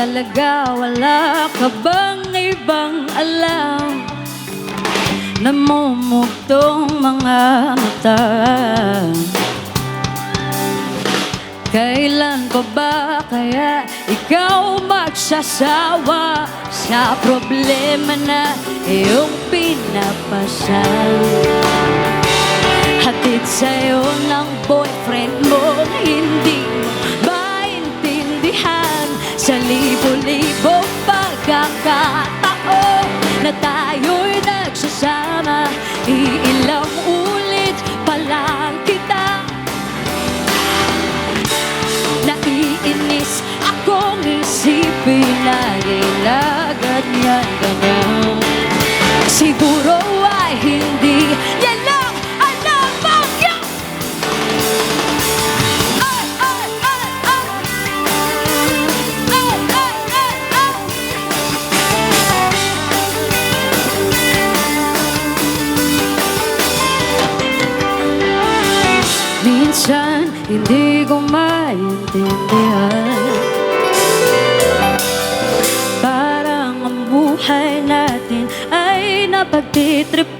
talaga Wala ka bang ibang alam? Namumugtong mga mata. Kailan pa ba kaya ikaw magsasawa Sa problema na iyong pinapasan Hatid sa'yo ng boyfriend Sa libo-libo pagkakataon Minsan hindi ko maintindihan. Parang ang buhay natin ay napagtitripan